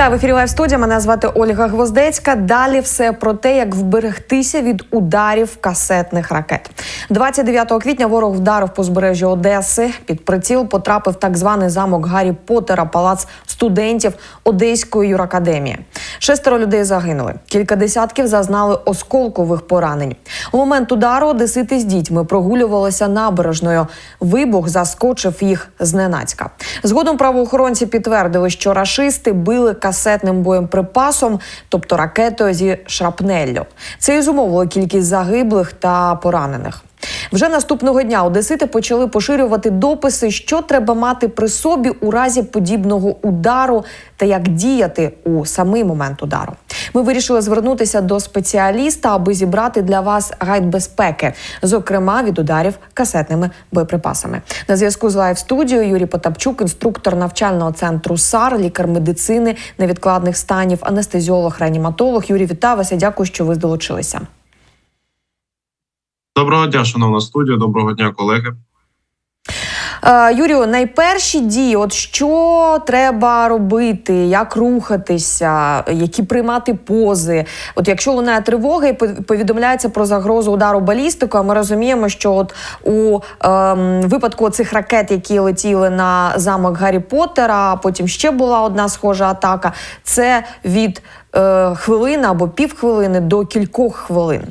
Вітаю в ефірі Лайв студія. Мене звати Ольга Гвоздецька. Далі все про те, як вберегтися від ударів касетних ракет. 29 квітня ворог вдарив по збережжю Одеси. Під приціл потрапив так званий замок Гаррі Поттера, палац студентів Одеської юракадемії. Шестеро людей загинули. Кілька десятків зазнали осколкових поранень. У момент удару одесити з дітьми прогулювалися набережною. Вибух заскочив їх зненацька. Згодом правоохоронці підтвердили, що рашисти били касетним боєприпасом, тобто ракетою зі шрапнеллю. Це і зумовило кількість загиблих та поранених. Вже наступного дня одесити почали поширювати дописи, що треба мати при собі у разі подібного удару та як діяти у самий момент удару. Ми вирішили звернутися до спеціаліста, аби зібрати для вас гайд безпеки, зокрема від ударів касетними боєприпасами. На зв'язку з лайв студією Юрій Потапчук, інструктор навчального центру САР, лікар медицини невідкладних станів, анестезіолог, реаніматолог. Юрій, вітаю вас. і Дякую, що ви долучилися. Доброго дня, шановна студія. Доброго дня, колеги. Е, Юрію, найперші дії, от що треба робити, як рухатися, які приймати пози. От якщо лунає тривога і повідомляється про загрозу удару балістикою, ми розуміємо, що от у ем, випадку цих ракет, які летіли на замок Гаррі Поттера, а потім ще була одна схожа атака. Це від е, хвилини або півхвилини до кількох хвилин.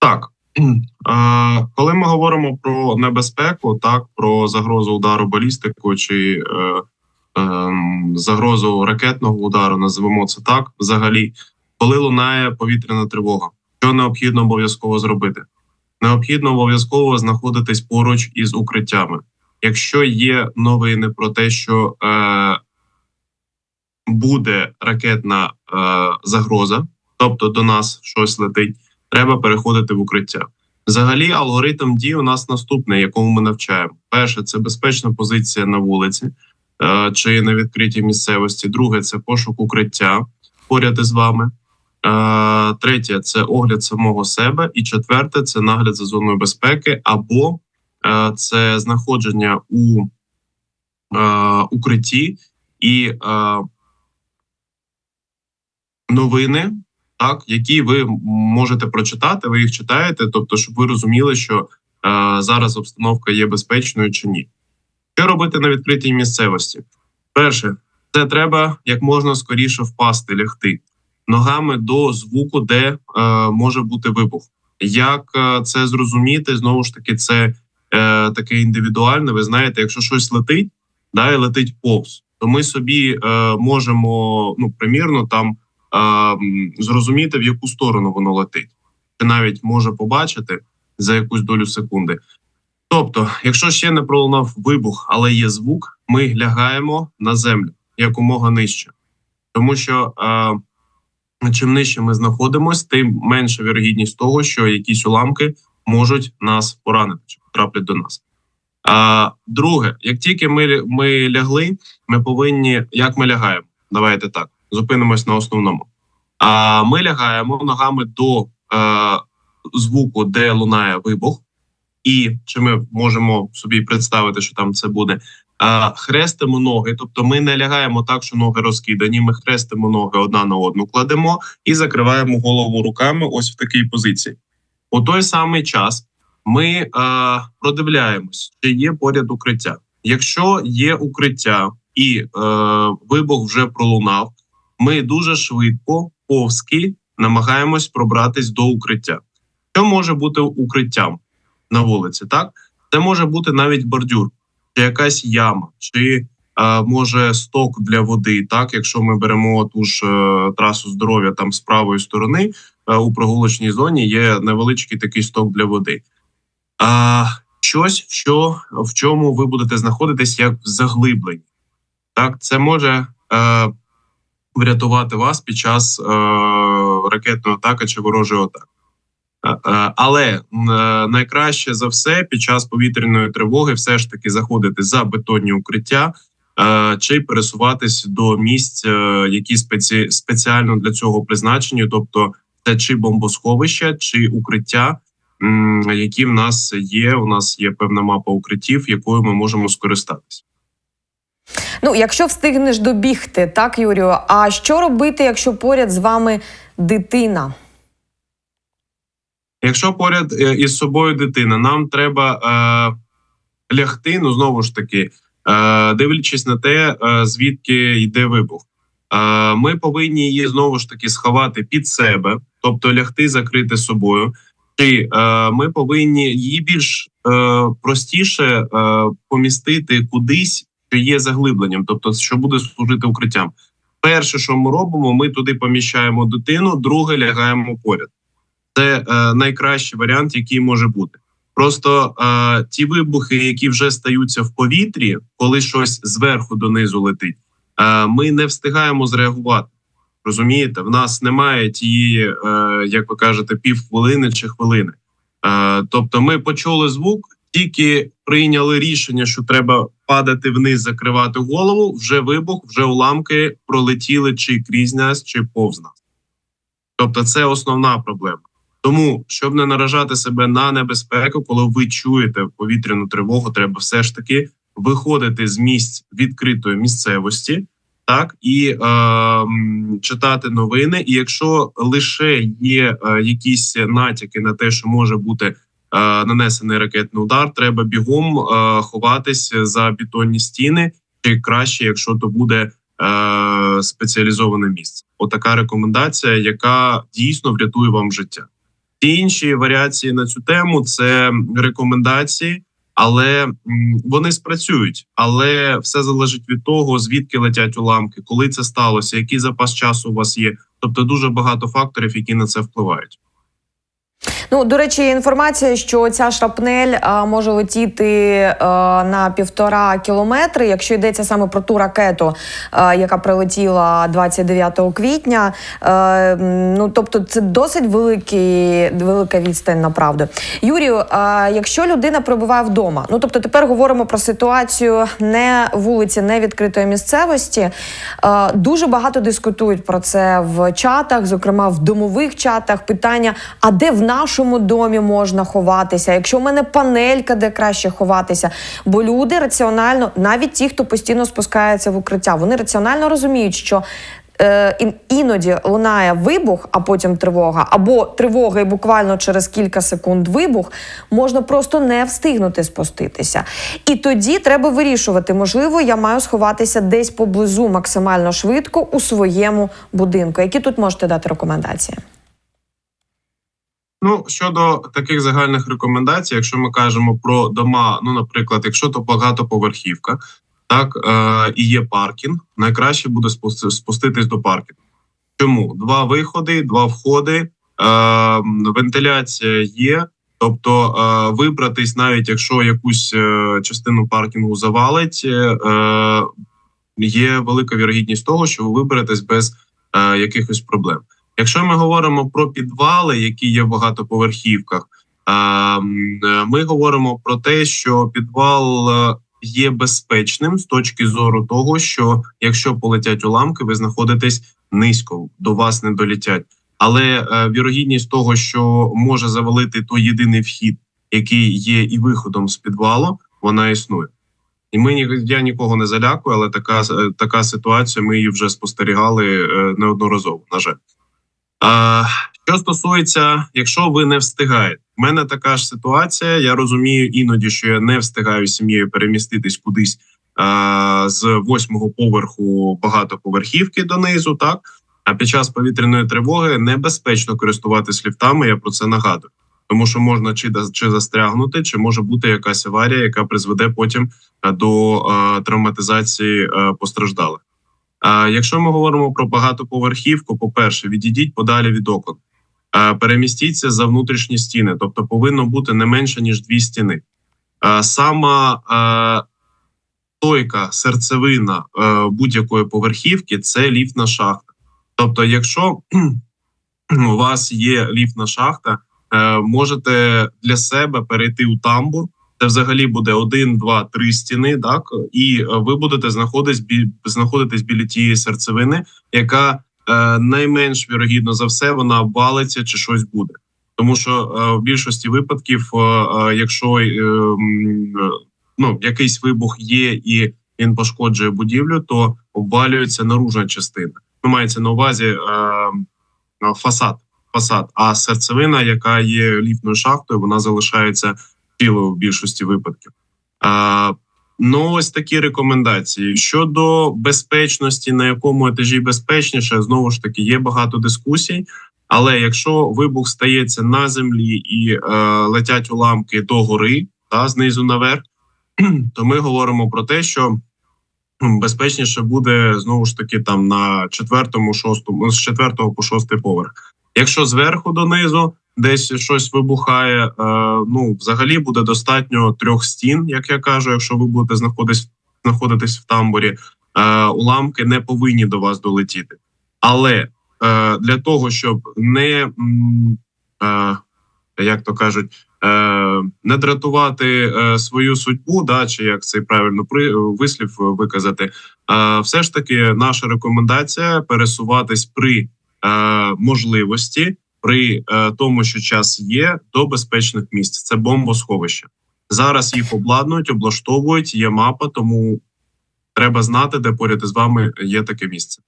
Так, коли ми говоримо про небезпеку, так про загрозу удару балістикою чи е, е, загрозу ракетного удару, називемо це так. Взагалі, коли лунає повітряна тривога, що необхідно обов'язково зробити? Необхідно обов'язково знаходитись поруч із укриттями. Якщо є новини про те, що е, буде ракетна е, загроза, тобто до нас щось летить. Треба переходити в укриття. Взагалі, алгоритм дій у нас наступний, якому ми навчаємо. Перше, це безпечна позиція на вулиці е, чи на відкритій місцевості. Друге, це пошук укриття поряд із вами. Е, третє це огляд самого себе. І четверте це нагляд за зоною безпеки, або е, це знаходження у укритті і новини так, які ви можете прочитати, ви їх читаєте, тобто, щоб ви розуміли, що е, зараз обстановка є безпечною чи ні. Що робити на відкритій місцевості? Перше, це треба як можна скоріше впасти, лягти ногами до звуку, де е, може бути вибух. Як е, це зрозуміти? Знову ж таки, це е, таке індивідуальне. Ви знаєте, якщо щось летить, да, і летить повз, то ми собі е, можемо, ну примірно там зрозуміти, в яку сторону воно летить, чи навіть може побачити за якусь долю секунди. Тобто, якщо ще не пролунав вибух, але є звук, ми лягаємо на землю якомога нижче, тому що а, чим нижче ми знаходимося, тим менша вірогідність того, що якісь уламки можуть нас поранити чи потраплять до нас. А, друге, як тільки ми, ми лягли, ми повинні як ми лягаємо. Давайте так зупинимось на основному. А ми лягаємо ногами до е, звуку, де лунає вибух, і чи ми можемо собі представити, що там це буде. Е, хрестимо ноги, тобто ми не лягаємо так, що ноги розкидані. Ми хрестимо ноги одна на одну, кладемо і закриваємо голову руками. Ось в такій позиції. У той самий час ми е, продивляємось, чи є поряд укриття. Якщо є укриття і е, вибух вже пролунав ми дуже швидко, повзки, намагаємось пробратись до укриття. Що може бути укриттям на вулиці? Так, це може бути навіть бордюр, чи якась яма, чи е, може сток для води. Так, якщо ми беремо ту ж е, трасу здоров'я там з правої сторони е, у прогулочній зоні є невеличкий такий сток для води. А щось, що в чому ви будете знаходитись як в заглибленні. Так, це може. Е, врятувати вас під час е, ракетної атаки чи ворожої атаки. Е, е, але е, найкраще за все під час повітряної тривоги все ж таки заходити за бетонні укриття чи пересуватись до місць, які спеці, спеціально для цього призначені, тобто це чи бомбосховища, чи укриття, які в нас є. У нас є певна мапа укриттів, якою ми можемо скористатись. Ну, якщо встигнеш добігти, так, Юрію. А що робити, якщо поряд з вами дитина? Якщо поряд е, із собою дитина, нам треба е, лягти. Ну знову ж таки, е, дивлячись на те, е, звідки йде вибух. Е, ми повинні її знову ж таки сховати під себе, тобто лягти, закрити собою. Чи е, ми повинні її більш е, простіше е, помістити кудись, що є заглибленням, тобто що буде служити укриттям. Перше, що ми робимо, ми туди поміщаємо дитину, друге лягаємо поряд. Це е, найкращий варіант, який може бути. Просто е, ті вибухи, які вже стаються в повітрі, коли щось зверху донизу летить, е, ми не встигаємо зреагувати. Розумієте, в нас немає тієї, е, як ви кажете, півхвилини чи хвилини. Е, тобто, ми почули звук, тільки прийняли рішення, що треба падати вниз, закривати голову. Вже вибух, вже уламки пролетіли чи крізь нас, чи повз нас. Тобто, це основна проблема. Тому, щоб не наражати себе на небезпеку, коли ви чуєте повітряну тривогу, треба все ж таки виходити з місць відкритої місцевості, так і е, читати новини. І якщо лише є е, якісь натяки на те, що може бути нанесений ракетний удар, треба бігом е, ховатись за бетонні стіни, чи краще, якщо то буде е, спеціалізоване місце. Отака рекомендація, яка дійсно врятує вам життя. Ті інші варіації на цю тему це рекомендації, але вони спрацюють. Але все залежить від того, звідки летять уламки, коли це сталося, який запас часу у вас є. Тобто дуже багато факторів, які на це впливають. Ну, до речі, інформація, що ця шрапнель а, може летіти а, на півтора кілометри, якщо йдеться саме про ту ракету, а, яка прилетіла 29 квітня. А, ну тобто, це досить великий, велика відстань, направду. Юрію, а, якщо людина перебуває вдома, ну тобто тепер говоримо про ситуацію не вулиці, не відкритої місцевості. А, дуже багато дискутують про це в чатах, зокрема в домових чатах. Питання: а де в нашому домі можна ховатися? Якщо в мене панелька, де краще ховатися? Бо люди раціонально, навіть ті, хто постійно спускається в укриття, вони раціонально розуміють, що. Е, іноді лунає вибух, а потім тривога, або тривога, і буквально через кілька секунд вибух, можна просто не встигнути спуститися. І тоді треба вирішувати, можливо, я маю сховатися десь поблизу максимально швидко у своєму будинку. Які тут можете дати рекомендації? Ну щодо таких загальних рекомендацій, якщо ми кажемо про дома, ну наприклад, якщо то багатоповерхівка, так е, і є паркінг, найкраще буде спусти- спуститись до паркінгу. Чому два виходи, два входи, е, вентиляція є. Тобто е, вибратись, навіть якщо якусь е, частину паркінгу завалить, е, є велика вірогідність того, що ви виберетесь без е, якихось проблем. Якщо ми говоримо про підвали, які є в багатоповерхівках, ми говоримо про те, що підвал е, є безпечним з точки зору того, що якщо полетять уламки, ви знаходитесь низько, до вас не долітять. Але е, вірогідність того, що може завалити той єдиний вхід, який є і виходом з підвалу, вона існує. І ми я нікого не залякую, але така е, така ситуація. Ми її вже спостерігали неодноразово. На жаль, а, що стосується, якщо ви не встигаєте, в мене така ж ситуація. Я розумію іноді, що я не встигаю сім'єю переміститись кудись а, з восьмого поверху багатоповерхівки донизу. Так а під час повітряної тривоги небезпечно користуватись ліфтами. Я про це нагадую, тому що можна чи чи застрягнути, чи може бути якась аварія, яка призведе потім до а, травматизації а, постраждалих. Якщо ми говоримо про багатоповерхівку, по-перше, відійдіть подалі від окон, перемістіться за внутрішні стіни, тобто повинно бути не менше ніж дві стіни. Сама стойка серцевина будь-якої поверхівки це ліфтна шахта. Тобто, якщо у вас є ліфтна шахта, е, можете для себе перейти у тамбур. Це взагалі буде один, два, три стіни, так і е, ви будете знаходитись бі знаходитись біля тієї серцевини, яка е, найменш вірогідно за все вона обвалиться чи щось буде. Тому що е, в більшості випадків, е, е, якщо е, е, ну якийсь вибух є і він пошкоджує будівлю, то обвалюється наружна частина. Ну, мається на увазі е, фасад. Фасад, а серцевина, яка є ліфтною шахтою, вона залишається цілою в більшості випадків. Е, ну, ось такі рекомендації щодо безпечності, на якому етажі безпечніше, знову ж таки, є багато дискусій. Але якщо вибух стається на землі і е, летять уламки до гори, та знизу наверх, то ми говоримо про те, що безпечніше буде знову ж таки там на четвертому, шостому, з четвертого по шостий поверх. Якщо зверху донизу десь щось вибухає, е, ну взагалі буде достатньо трьох стін, як я кажу, якщо ви будете знаходитись, знаходитись в тамбурі, е, уламки не повинні до вас долетіти. Але е, для того, щоб не як то кажуть, не дратувати свою судьбу, да, чи як це правильно вислів виказати, все ж таки наша рекомендація пересуватись при можливості, при е, тому, що час є, до безпечних місць. Це бомбосховище. Зараз їх обладнують, облаштовують. Є мапа, тому треба знати, де поряд із вами є таке місце.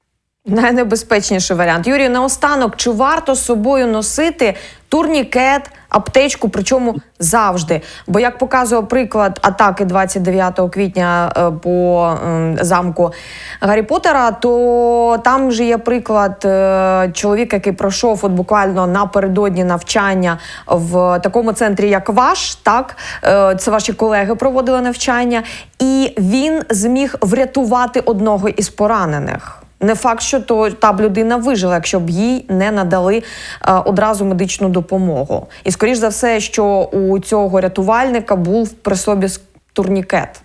Найнебезпечніший варіант. Юрій, наостанок, чи варто з собою носити турнікет, аптечку, причому завжди? Бо як показує приклад атаки 29 квітня е, по замку Гаррі Поттера, то там же є приклад е, чоловіка, який пройшов от буквально напередодні навчання в такому центрі, як ваш, так Е, це ваші колеги проводили навчання, і він зміг врятувати одного із поранених. Не факт, що то та б людина вижила, якщо б їй не надали е, одразу медичну допомогу. І скоріш за все, що у цього рятувальника був при собі турнікет.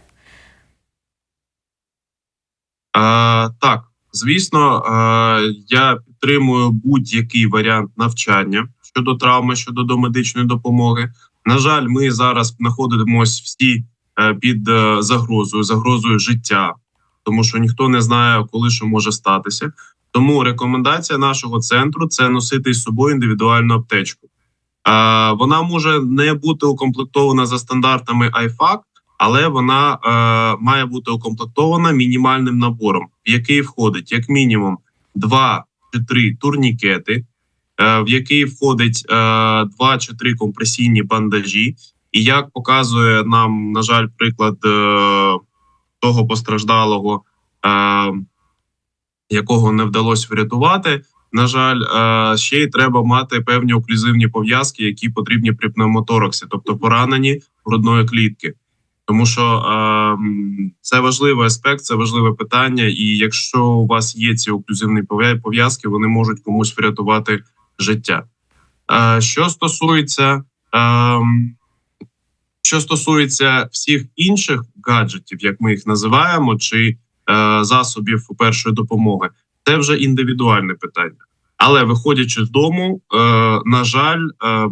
Е, так, звісно, е, я підтримую будь-який варіант навчання щодо травми, щодо домедичної допомоги. На жаль, ми зараз знаходимося всі під загрозою, загрозою життя, тому що ніхто не знає, коли що може статися. Тому рекомендація нашого центру це носити з собою індивідуальну аптечку. Вона може не бути укомплектована за стандартами IFAC, але вона е, має бути укомплектована мінімальним набором, в який входить як мінімум два чи три турнікети, е, в який входить е, два чи три компресійні бандажі. І як показує нам, на жаль, приклад того постраждалого, е, якого не вдалося врятувати. На жаль, е, ще й треба мати певні оклюзивні пов'язки, які потрібні при пневмотораксі, тобто поранені грудної клітки. Тому що е, це важливий аспект, це важливе питання. І якщо у вас є ці оклюзивні пов'я- пов'язки, вони можуть комусь врятувати життя. Е, що стосується е, що стосується всіх інших гаджетів, як ми їх називаємо, чи е, засобів першої допомоги, це вже індивідуальне питання. Але виходячи з дому, е, на жаль, е,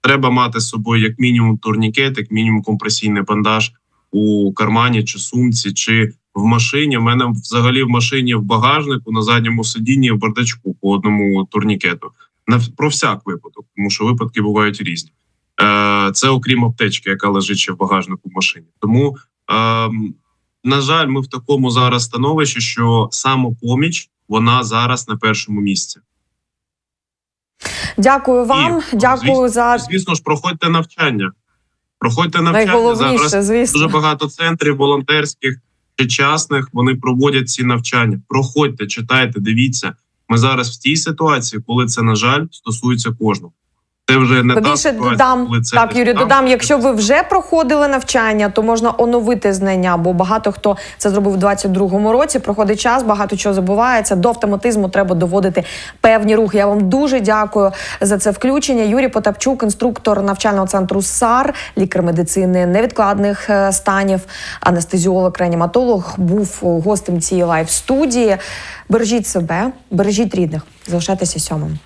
треба мати з собою як мінімум турнікет, як мінімум компресійний бандаж у кармані чи сумці, чи в машині. У мене взагалі в машині в багажнику на задньому сидінні в бардачку по одному турнікету. На про всяк випадок, тому що випадки бувають різні. Е, це окрім аптечки, яка лежить ще в багажнику в машині. Тому, ем, на жаль, ми в такому зараз становищі, що самопоміч вона зараз на першому місці. Дякую вам. І, Дякую звісно, за Звісно ж, проходьте навчання. Проходьте навчання. Зараз звісно. дуже багато центрів волонтерських чи частних. Вони проводять ці навчання. Проходьте, читайте, дивіться. Ми зараз в тій ситуації, коли це на жаль стосується кожного. Це вже не та Побільше додам це так, Юрій. там, Додам, якщо ви вже проходили навчання, то можна оновити знання, бо багато хто це зробив у 22-му році. Проходить час, багато чого забувається. До автоматизму треба доводити певні рухи. Я вам дуже дякую за це включення. Юрій Потапчук, інструктор навчального центру САР, лікар медицини невідкладних е, станів, анестезіолог, реаніматолог, був гостем цієї лайв студії. Бережіть себе, бережіть рідних, залишайтеся сьомим.